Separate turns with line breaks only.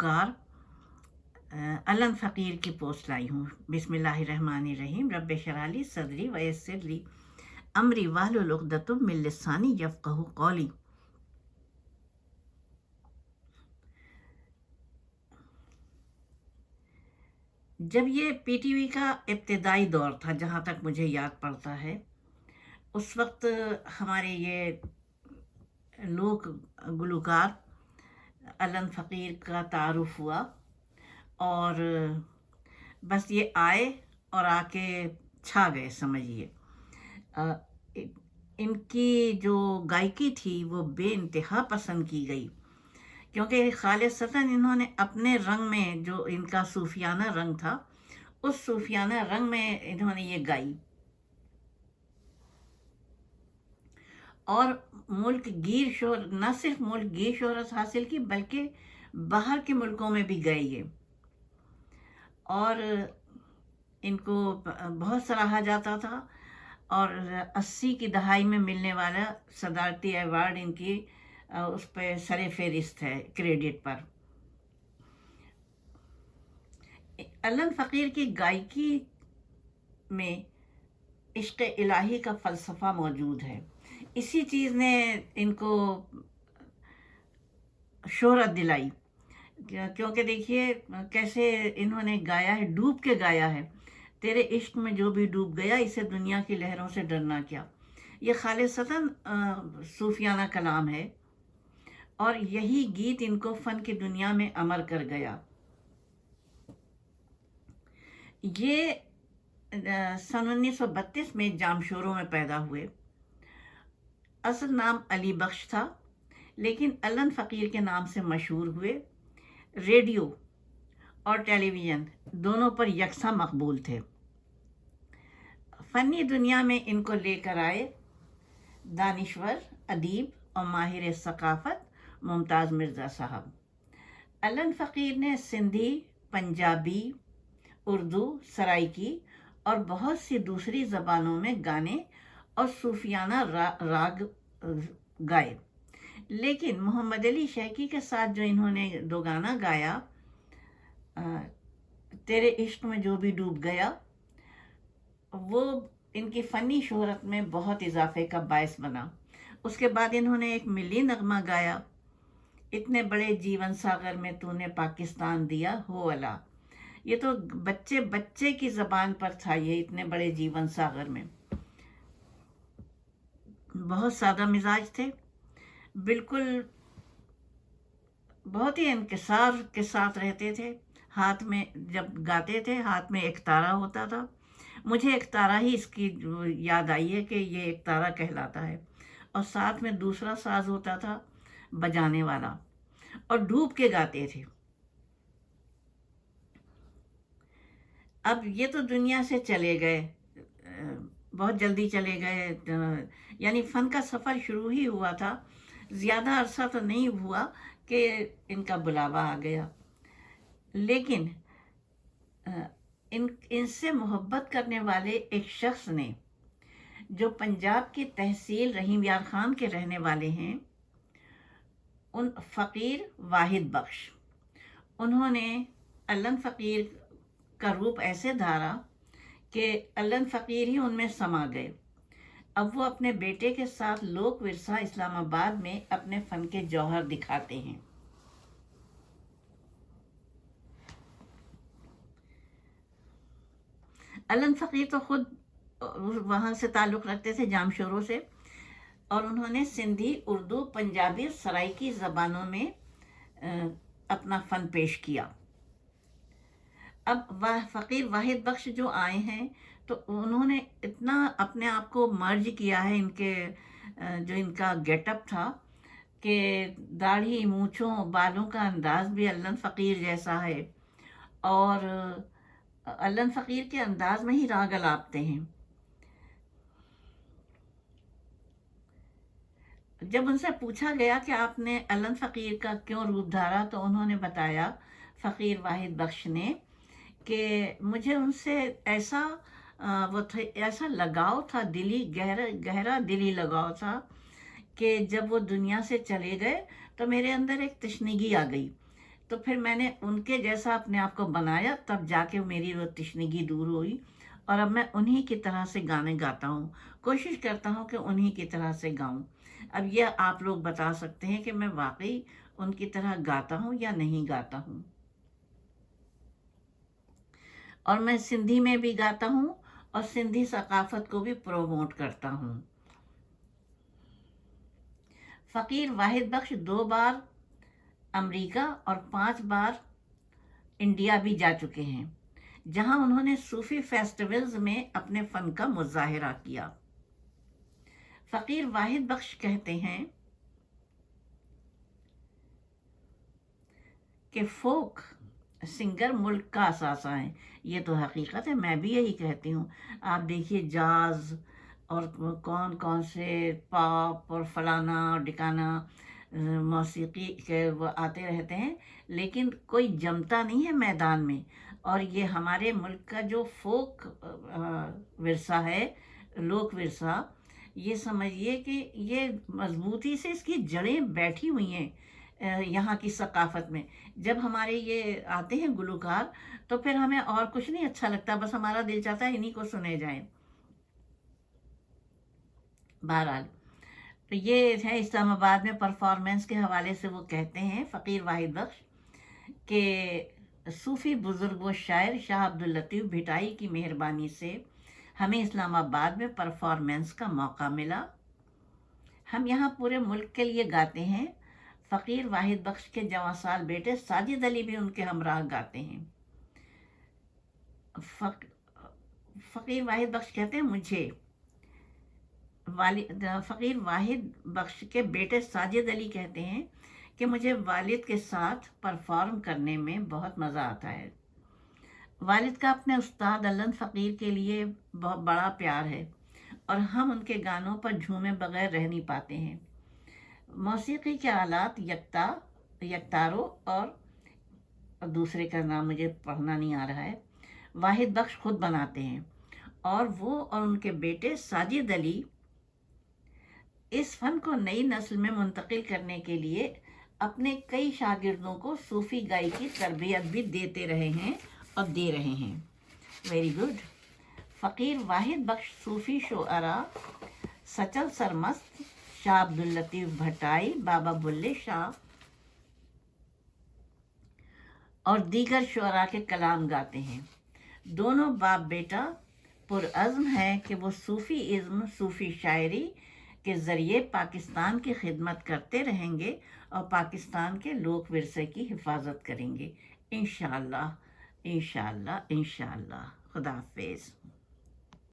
کار علم فقیر کی پوسٹ لائی ہوں۔ بسم اللہ الرحمن الرحیم۔ رب شرالی صدری ویسر لی امری والدت من لسانی یفقہ قولی۔ جب یہ پی ٹی وی کا ابتدائی دور تھا، جہاں تک مجھے یاد پڑتا ہے، اس وقت ہمارے یہ لوک گلوکار علم فقیر کا تعارف ہوا اور بس یہ آئے اور آ کے چھا گئے، سمجھیے۔ ان کی جو گائکی تھی وہ بے انتہا پسند کی گئی، کیونکہ خالصتاً انہوں نے اپنے رنگ میں جو ان کا صوفیانہ رنگ تھا، اس صوفیانہ رنگ میں انہوں نے یہ گائی۔ اور ملک گیر شہر، نہ صرف ملک گیر شہرت حاصل کی، بلکہ باہر کے ملکوں میں بھی گئی ہے۔ اور ان کو بہت سراہا جاتا تھا۔ اور اسی کی دہائی میں ملنے والا صدارتی ایوارڈ ان کی، اس پہ سر فہرست ہے کریڈٹ پر۔ علم فقیر کی گائیکی میں عشق الہی کا فلسفہ موجود ہے۔ اسی چیز نے ان کو شہرت دلائی۔ کیونکہ دیکھیے، کیسے انہوں نے گایا ہے، ڈوب کے گایا ہے۔ تیرے عشق میں جو بھی ڈوب گیا، اسے دنیا کی لہروں سے ڈرنا کیا۔ یہ خالصتاً صوفیانہ کلام ہے۔ اور یہی گیت ان کو فن کی دنیا میں امر کر گیا۔ یہ سن انیس سو بتیس میں جامشوروں میں پیدا ہوئے۔ اصل نام علی بخش تھا، لیکن علن فقیر کے نام سے مشہور ہوئے ریڈیو اور ٹیلی ویژن دونوں پر یکساں مقبول تھے۔ فنی دنیا میں ان کو لے کر آئے دانشور، ادیب اور ماہر ثقافت ممتاز مرزا صاحب۔ علن فقیر نے سندھی، پنجابی، اردو سرائکی اور بہت سی دوسری زبانوں میں گانے اور صوفیانہ راگ گائے لیکن محمد علی شیخی کے ساتھ جو انہوں نے دو گانا گایا تیرے عشق میں جو بھی ڈوب گیا، وہ ان کی فنی شہرت میں بہت اضافے کا باعث بنا۔ اس کے بعد انہوں نے ایک ملی نغمہ گایا، اتنے بڑے جیون ساگر میں تو نے پاکستان دیا ہو اللہ یہ تو بچے بچے کی زبان پر تھا، یہ اتنے بڑے جیون ساگر میں۔ بہت سادہ مزاج تھے۔ بالکل بہت ہی انکسار کے ساتھ رہتے تھے۔ ہاتھ میں جب گاتے تھے، ہاتھ میں ایک تارہ ہوتا تھا۔ مجھے ایک تارہ ہی اس کی یاد آئی ہے کہ یہ ایک تارہ کہلاتا ہے۔ اور ساتھ میں دوسرا ساز ہوتا تھا، بجانے والا۔ اور ڈھوب کے گاتے تھے۔ اب یہ تو دنیا سے چلے گئے۔ بہت جلدی چلے گئے یعنی فن کا سفر شروع ہی ہوا تھا۔ زیادہ عرصہ تو نہیں ہوا کہ ان کا بلاوا آ گیا۔ لیکن ان ان سے محبت کرنے والے ایک شخص نے، جو پنجاب کی تحصیل رحیم یار خان کے رہنے والے ہیں، ان فقیر واحد بخش۔ انہوں نے علم فقیر کا روپ ایسے دھارا کہ علن فقیر ہی ان میں سما گئے۔ اب وہ اپنے بیٹے کے ساتھ لوک ورثہ اسلام آباد میں اپنے فن کے جوہر دکھاتے ہیں۔ علن فقیر تو خود وہاں سے تعلق رکھتے تھے جام شوروں سے۔ اور انہوں نے سندھی، اردو، پنجابی سرائکی زبانوں میں اپنا فن پیش کیا۔ اب فقیر واحد بخش جو آئے ہیں، تو انہوں نے اتنا اپنے آپ کو مرج کیا ہے ان کے جو ان کا گیٹ اپ تھا، کہ داڑھی، مونچھوں، بالوں کا انداز بھی علن فقیر جیسا ہے۔ اور علن فقیر کے انداز میں ہی راگ الاپتے ہیں۔ جب ان سے پوچھا گیا کہ آپ نے علن فقیر کا کیوں روپ دھارا، تو انہوں نے بتایا، فقیر واحد بخش نے کہ مجھے ان سے ایسا وہ ایسا لگاؤ تھا، دلی، گہرا گہرا دلی لگاؤ تھا کہ جب وہ دنیا سے چلے گئے تو میرے اندر ایک تشنگی آ گئی۔ تو پھر میں نے ان کے جیسا اپنے آپ کو بنایا، تب جا کے میری وہ تشنگی دور ہوئی۔ اور اب میں انہی کی طرح سے گانے گاتا ہوں۔ کوشش کرتا ہوں کہ انہی کی طرح سے گاؤں۔ اب یہ آپ لوگ بتا سکتے ہیں کہ میں واقعی ان کی طرح گاتا ہوں یا نہیں گاتا ہوں۔ اور میں سندھی میں بھی گاتا ہوں اور سندھی ثقافت کو بھی پروموٹ کرتا ہوں۔ فقیر واحد بخش دو بار امریکہ اور پانچ بار انڈیا بھی جا چکے ہیں، جہاں انہوں نے صوفی فیسٹیولز میں اپنے فن کا مظاہرہ کیا۔ فقیر واحد بخش کہتے ہیں کہ فوک سنگر ملک کا اثاثہ ہے یہ تو حقیقت ہے میں بھی یہی کہتی ہوں آپ دیکھیے جاز اور کون کون سے پاپ اور فلانا اور ڈکانا موسیقی کے وہ آتے رہتے ہیں لیکن کوئی جمتا نہیں ہے میدان میں اور یہ ہمارے ملک کا جو فوک ورثہ ہے، لوک ورثہ، یہ سمجھیے کہ یہ مضبوطی سے اس کی جڑیں بیٹھی ہوئی ہیں۔ یہاں کی ثقافت میں۔ جب ہمارے یہ آتے ہیں گلوکار، تو پھر ہمیں اور کچھ نہیں اچھا لگتا، بس ہمارا دل چاہتا ہے انہیں کو سنے جائیں۔ بہرحال، تو یہ ہے اسلام آباد میں پرفارمنس کے حوالے سے وہ کہتے ہیں فقیر واحد بخش کہ صوفی بزرگ و شاعر شاہ عبداللطیف بھٹائی کی مہربانی سے ہمیں اسلام آباد میں پرفارمنس کا موقع ملا۔ ہم یہاں پورے ملک کے لیے گاتے ہیں۔ فقیر واحد بخش کے جواں سال بیٹے ساجد علی بھی ان کے ہمراہ گاتے ہیں۔ فقیر واحد بخش کہتے ہیں، مجھے والد، فقیر واحد بخش کے بیٹے ساجد علی کہتے ہیں کہ مجھے والد کے ساتھ پرفارم کرنے میں بہت مزہ آتا ہے۔ والد کا اپنے استاد علن فقیر کے لیے بہت بڑا پیار ہے اور ہم ان کے گانوں پر جھومے بغیر رہ نہیں پاتے ہیں۔ موسیقی کے آلات یکتا، یکتارو اور دوسرے کا نام مجھے پڑھنا نہیں آ رہا ہے۔ واحد بخش خود بناتے ہیں اور وہ اور ان کے بیٹے ساجد علی اس فن کو نئی نسل میں منتقل کرنے کے لیے اپنے کئی شاگردوں کو صوفی گائی کی تربیت بھی دیتے رہے ہیں اور دے رہے ہیں۔ ویری گڈ فقیر واحد بخش صوفی شعرا سچل سرمست شاہ عبداللطیف بھٹائی، بابا بلے شاہ اور دیگر شعراء کے کلام گاتے ہیں۔ دونوں باپ بیٹا پرعزم ہے کہ وہ صوفی عزم، صوفی شاعری کے ذریعے پاکستان کی خدمت کرتے رہیں گے اور پاکستان کے لوک ورثے کی حفاظت کریں گے۔ انشاءاللہ انشاءاللہ انشاءاللہ۔ خدا حافظ۔